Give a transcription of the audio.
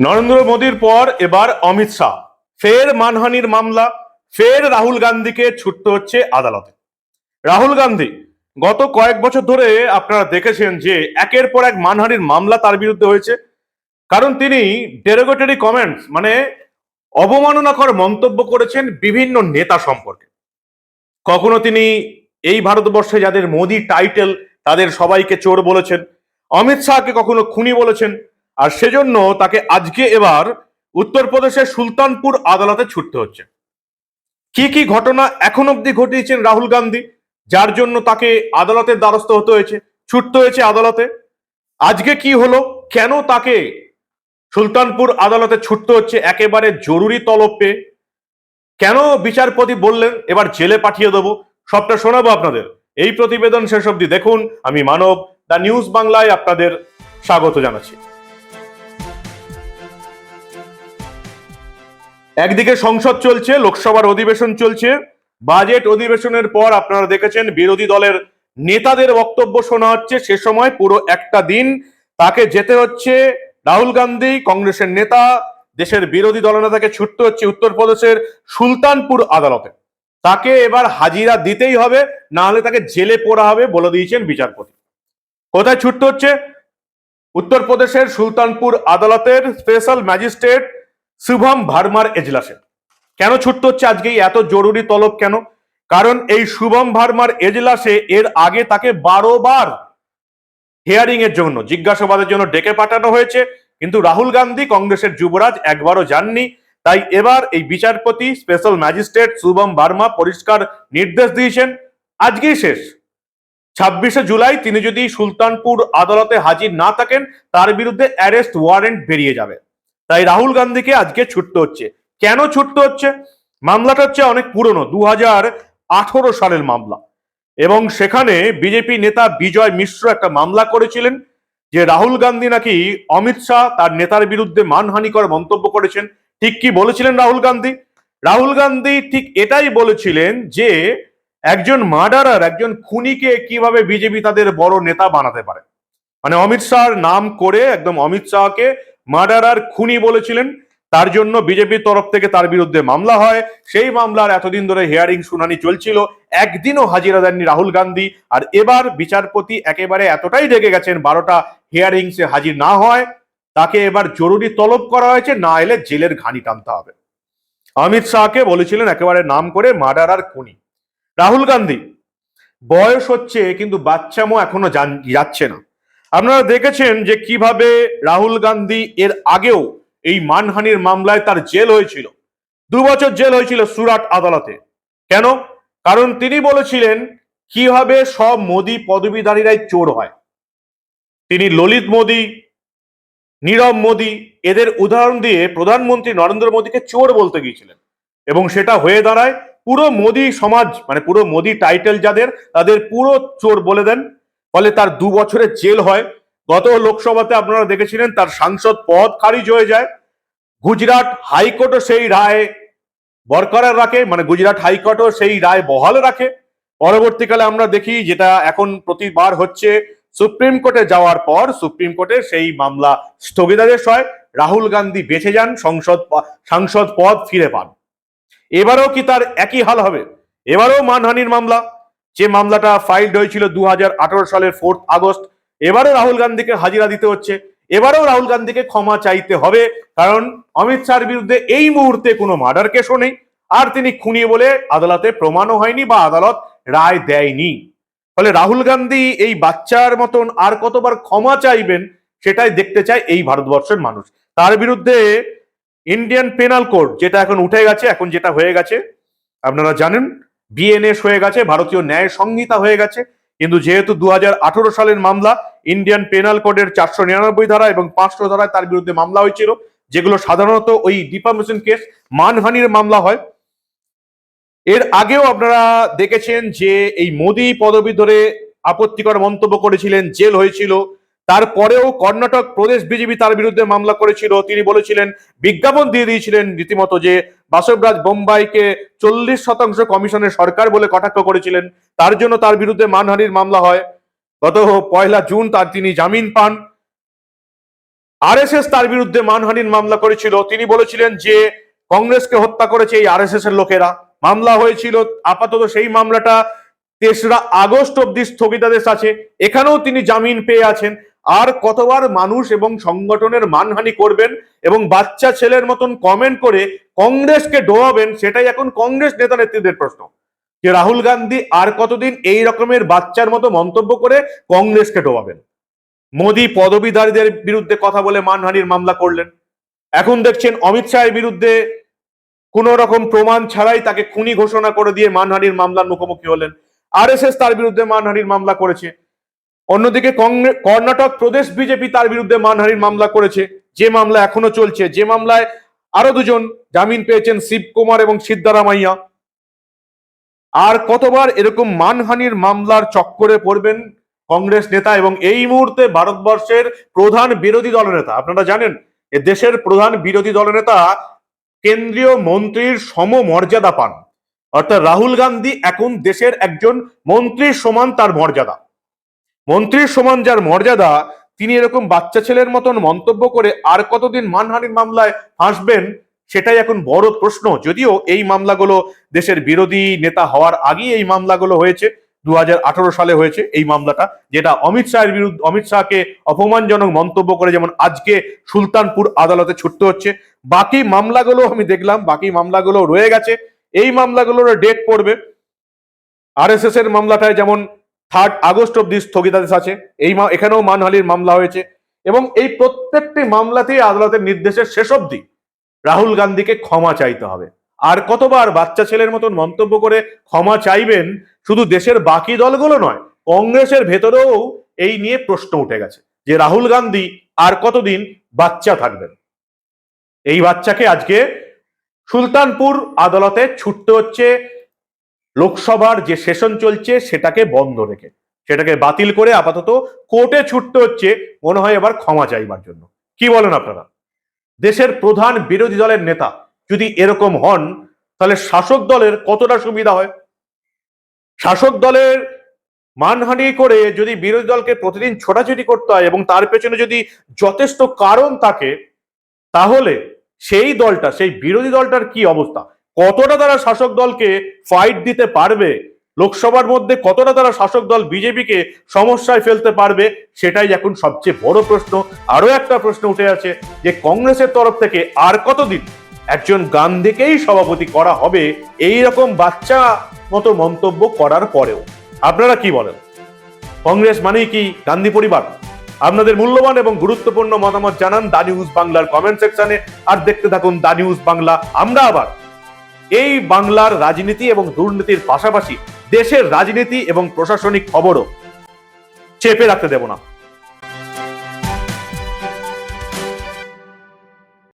নরেন্দ্র মোদীর পর এবার অমিত শাহ। ফের মানহানির মামলা, ফের রাহুল গান্ধীকে ছুটতে হচ্ছে আদালতে। রাহুল গান্ধী, গত কয়েক বছর ধরে আপনারা দেখেছেন যে একের পর এক মানহানির মামলা তার বিরুদ্ধে হয়েছে। কারণ তিনি ডেরোগেটরি কমেন্টস মানে অবমাননাকর মন্তব্য করেছেন বিভিন্ন নেতা সম্পর্কে। কখনো তিনি এই ভারতবর্ষে যাদের মোদি টাইটেল তাদের সবাইকে চোর বলেছেন। অমিত শাহকে কখনো খুনি বলেছেন। আর সেজন্য তাকে আজকে এবার উত্তরপ্রদেশের সুলতানপুর আদালতে ছুটতে হচ্ছে। কি কি ঘটনা এখন অব্দি ঘটিয়েছেন রাহুল গান্ধী, যার জন্য তাকে আদালতের দ্বারস্থ হতে হয়েছে, ছুটতে হয়েছে আদালতে, আজকে কি হলো, কেন তাকে সুলতানপুর আদালতে ছুটতে হচ্ছে, একেবারে জরুরি তলব পেয়ে কেন বিচারপতি বললেন, এবার জেলে পাঠিয়ে দেবো, সবটা শোনাবো আপনাদের। এই প্রতিবেদন শেষ অবধি দেখুন, আমি মানব, দ্য নিউজ বাংলায় আপনাদের স্বাগত জানাচ্ছি। একদিকে সংসদ চলছে, লোকসভার অধিবেশন চলছে। বাজেট অধিবেশনের পর আপনারা দেখেছেন বিরোধী দলের নেতাদের বক্তব্য শোনা হচ্ছে। সে সময় পুরো একটা দিন তাকে যেতে হচ্ছে। রাহুল গান্ধী, কংগ্রেসের নেতা, দেশের বিরোধী দলনেতাকে ছুটতে হচ্ছে উত্তরপ্রদেশের সুলতানপুর আদালতে। তাকে এবার হাজিরা দিতেই হবে, না হলে তাকে জেলে পড়া হবে বলে দিয়েছেন বিচারপতি। কোথায় ছুটতে হচ্ছে? উত্তরপ্রদেশের সুলতানপুর আদালতের স্পেশাল ম্যাজিস্ট্রেট শুভম ভার্মার এজলাসে। কেন ছুটতে হচ্ছে আজকে এত জরুরি তলব কেন? কারণ এই শুভম ভার্মার এজলাসে এর আগে তাকে বারো বার হিয়ারিং এর জন্য, জিজ্ঞাসাবাদের জন্য ডেকে পাঠানো হয়েছে। কিন্তু রাহুল গান্ধী কংগ্রেসের যুবরাজ একবারও যাননি। তাই এবার এই বিচারপতি স্পেশাল ম্যাজিস্ট্রেট শুভম ভার্মা পরিষ্কার নির্দেশ দিয়েছেন। আজকেই শেষ। ছাব্বিশে জুলাই তিনি যদি সুলতানপুর আদালতে হাজির না থাকেন, তার বিরুদ্ধে অ্যারেস্ট ওয়ারেন্ট বেরিয়ে যাবে। তাই রাহুল গান্ধীকে আজকে ছুটতে হচ্ছে। কেন ছুটতে হচ্ছে? মামলাটা হচ্ছে অনেক পুরনো দু সালের মামলা। এবং সেখানে বিজেপি নেতা বিজয় মিশ্র একটা মামলা করেছিলেন, যে রাহুল গান্ধী নাকি অমিত শাহ তার নেতার বিরুদ্ধে মানহানিকর মন্তব্য করেছেন। ঠিক কি বলেছিলেন রাহুল গান্ধী? রাহুল গান্ধী ঠিক এটাই বলেছিলেন যে, একজন মার্ডারার একজন খুনিকে কীভাবে বিজেপি তাদের বড় নেতা বানাতে পারে। মানে অমিত শাহর নাম করে একদম অমিত শাহকে মার্ডারার খুনি বলেছিলেন। তার জন্য বিজেপির তরফ থেকে তার বিরুদ্ধে মামলা হয়। সেই মামলার এতদিন ধরে হিয়ারিং শুনানি চলছিল। একদিনও হাজিরা দেননি রাহুল গান্ধী। আর এবার বিচারপতি একেবারে এতটাই রেগে গেছেন, বারোটা হিয়ারিংসে হাজির না হয়। তাকে এবার জরুরি তলব করা হয়েছে, না এলে জেলের ঘানি টানতে হবে। অমিত শাহকে বলেছিলেন একেবারে নাম করে মার্ডারার খুনি। রাহুল গান্ধী, বয়স হচ্ছে, কিন্তু বাচ্চামো এখনও যাচ্ছে না। আপনারা দেখেছেন যে কীভাবে রাহুল গান্ধী এর আগেও এই মানহানির মামলায় তার জেল হয়েছিল। দু বছর জেল হয়েছিল সুরাট আদালতে। কেন? কারণ তিনি বলেছিলেন, কীভাবে সব মোদী পদবীধারীরাই চোর হয়। তিনি ললিত মোদি, নীরব মোদি, এদের উদাহরণ দিয়ে প্রধানমন্ত্রী নরেন্দ্র মোদীকে চোর বলতে গিয়েছিলেন। এবং সেটা হয়ে দাঁড়ায় পুরো মোদী সমাজ মানে পুরো মোদী টাইটেল যাদের, তাদের পুরো চোর বলে দেন ফলে তার দু বছরের জেল হয়। গত লোকসভাতে আপনারা দেখেছিলেন তার সাংসদ পদ খারিজ হয়ে যায়। গুজরাট হাইকোর্টও সেই রায় বরকরার রাখে মানে গুজরাট হাইকোর্টও সেই রায় বহাল রাখে। পরবর্তীকালে আমরা দেখি যেটা এখন প্রতিবার হচ্ছে, সুপ্রিম কোর্টে যাওয়ার পর সুপ্রিম কোর্টে সেই মামলা স্থগিতাদেশ হয়। রাহুল গান্ধী বেঁচে যান, সংসদ সাংসদ পদ ফিরে পান। এবারেও কি তার একই হাল হবে? এবারেও মানহানির মামলা। যে মামলাটা ফাইলড হয়েছিল দু হাজার আঠারো সালের ফোর্থ আগস্ট, এবারও রাহুল গান্ধীকে হাজিরা দিতে হচ্ছে। এবারেও রাহুল গান্ধীকে ক্ষমা চাইতে হবে, কারণ অমিত শাহর বিরুদ্ধে এই মুহূর্তে কোনো মার্ডার কেসও নেই। আর তিনি খুনি বলে আদালতে প্রমাণও হয়নি বা আদালত রায় দেয়নি। ফলে রাহুল গান্ধী এই বাচ্চার মতন আর কতবার ক্ষমা চাইবেন, সেটাই দেখতে চায় এই ভারতবর্ষের মানুষ। তার বিরুদ্ধে ইন্ডিয়ান পেনাল কোড যেটা এখন উঠে গেছে, এখন যেটা হয়ে গেছে, আপনারা জানেন বিএনএস হয়ে গেছে, ভারতীয় ন্যায় সংহিতা হয়ে গেছে। কিন্তু যেহেতু দুহাজার আঠারো সালের মামলা ইন্ডিয়ান পেনাল কোডের চারশো নিরানব্বই ধারা এবং পাঁচশো ধারায় তার বিরুদ্ধে মামলা হয়েছিল, যেগুলো সাধারণত ওই ডিফামেশন কেস, মানহানির মামলা হয়। এর আগেও আপনারা দেখেছেন যে এই মোদি পদবি ধরে আপত্তিকর মন্তব্য করেছিলেন, জেল হয়েছিল। তারপরেও কর্ণাটক প্রদেশ বিজেপি তার বিরুদ্ধে মামলা করেছিল। তিনি বলেছিলেন, বিজ্ঞাপন দিয়ে দিয়েছিলেন রীতিমতো যে বাসবরাজ বোম্বাইকে চল্লিশ শতাংশ কমিশনের সরকার বলে কটাক্ষ করেছিলেন। তার জন্য তার বিরুদ্ধে মানহানির মামলা হয়। গত পয়লা জুন তার তিনি জামিন পান। আরএসএস তার বিরুদ্ধে মানহানির মামলা করেছিল। তিনি বলেছিলেন যে, কংগ্রেসকে হত্যা করেছে এই আরএসএস এর লোকেরা। মামলা হয়েছিল, আপাতত সেই মামলাটা তেসরা আগস্ট অব্দি স্থগিতাদেশ আছে। এখানেও তিনি জামিন পেয়ে আছেন। আর কতবার মানুষ এবং সংগঠনের মানহানি করবেন এবং বাচ্চা ছেলের মতন কমেন্ট করে কংগ্রেসকে ডোয়াবেন সেটাই এখন কংগ্রেস নেতা নেত্রীদের প্রশ্ন। যে রাহুল গান্ধী আর কতদিন এই রকমের বাচ্চার মতো মন্তব্য করে কংগ্রেসকে ডোবাবেন? মোদী পদবীধারীদের বিরুদ্ধে কথা বলে মানহানির মামলা করলেন। এখন দেখছেন অমিত শাহের বিরুদ্ধে কোন রকম প্রমাণ ছাড়াই তাকে খুনি ঘোষণা করে দিয়ে মানহানির মামলার মুখোমুখি হলেন। আরএসএস তার বিরুদ্ধে মানহানির মামলা করেছে। অন্যদিকে কর্ণাটক প্রদেশ বিজেপি তার বিরুদ্ধে মানহানির মামলা করেছে। যে মামলা এখনও চলছে, যে মামলায় আরও দুজন জামিন পেয়েছেন শিবকুমার এবং সিদ্ধারামাইয়া। আর কতবার এরকম মানহানির মামলার চক্করে পড়বেন কংগ্রেস নেতা এবং এই মুহূর্তে ভারতবর্ষের প্রধান বিরোধী দলনেতা আপনারা জানেন, এ দেশের প্রধান বিরোধী দলনেতা কেন্দ্রীয় মন্ত্রীর সম মর্যাদা পান। অর্থাৎ রাহুল গান্ধী এখন দেশের একজন মন্ত্রীর সমান তার মর্যাদা। মন্ত্রীর সমান যার মর্যাদা, তিনি এরকম বাচ্চা ছেলের মতন মন্তব্য করে আর কতদিন মানহানির মামলায় ফাঁসবেন, সেটাই এখন বড় প্রশ্ন। যদিও এই মামলাগুলো দেশের বিরোধী নেতা হওয়ার আগেই এই মামলাগুলো হয়েছে দু হাজার আঠারো সালে হয়েছে এই মামলাটা, যেটা অমিত শাহের বিরুদ্ধে, অমিত শাহকে অপমানজনক মন্তব্য করে যেমন আজকে সুলতানপুর আদালতে ছুটতে হচ্ছে। বাকি মামলাগুলো আমি দেখলাম, বাকি মামলাগুলো রয়ে গেছে। এই মামলাগুলোর ডেট পড়বে। আরএসএস এর মামলাটায় যেমন থার্ড আগস্ট অব্দি স্থগিতাদেশ আছে। এই এখানেও মানহানির মামলা হয়েছে এবং এই প্রত্যেকটি মামলাতেই আদালতের নির্দেশের শেষ অবধি রাহুল গান্ধীকে ক্ষমা চাইতে হবে। আর কতবার বাচ্চা ছেলের মতন মন্তব্য করে ক্ষমা চাইবেন শুধু দেশের বাকি দলগুলো নয়, কংগ্রেসের ভেতরেও এই নিয়ে প্রশ্ন উঠে গেছে যে রাহুল গান্ধী আর কতদিন বাচ্চা থাকবেন? এই বাচ্চাকে আজকে সুলতানপুর আদালতে ছুটতে হচ্ছে। লোকসভার যে সেশন চলছে সেটাকে বন্ধ রেখে, সেটাকে বাতিল করে আপাতত কোর্টে ছুটতে হচ্ছে, মনে হয় এবার ক্ষমা চাইবার জন্য। কি বলেন আপনারা? দেশের প্রধান বিরোধী দলের নেতা যদি এরকম হন, তাহলে শাসক দলের কতটা সুবিধা হয়? শাসক দলের মানহানি করে যদি বিরোধী দলকে প্রতিদিন ছোটাছুটি করতে হয় এবং তার পেছনে যদি যথেষ্ট কারণ থাকে, তাহলে সেই দলটা, সেই বিরোধী দলটার কি অবস্থা? কতটা তারা শাসক দলকে ফাইট দিতে পারবে? লোকসভার মধ্যে কতটা তারা শাসক দল বিজেপিকে সমস্যায় ফেলতে পারবে? সেটাই এখন সবচেয়ে বড় প্রশ্ন। আরও একটা প্রশ্ন উঠে আছে যে, কংগ্রেসের তরফ থেকে আর কতদিন একজন গান্ধীকেই সভাপতি করা হবে? এই রকম বাচ্চা মতো মন্তব্য করার পরেও। আপনারা কি বলেন? কংগ্রেস মানেই কি গান্ধী পরিবার? আপনাদের মূল্যবান এবং গুরুত্বপূর্ণ মতামত জানান দা নিউজ বাংলার কমেন্ট সেকশনে আর দেখতে থাকুন দা নিউজ বাংলা। আমরা আবার এই বাংলার রাজনীতি এবং দুর্নীতির পাশাপাশি দেশের রাজনীতি এবং প্রশাসনিক খবরও চেপে রাখতে দেব না।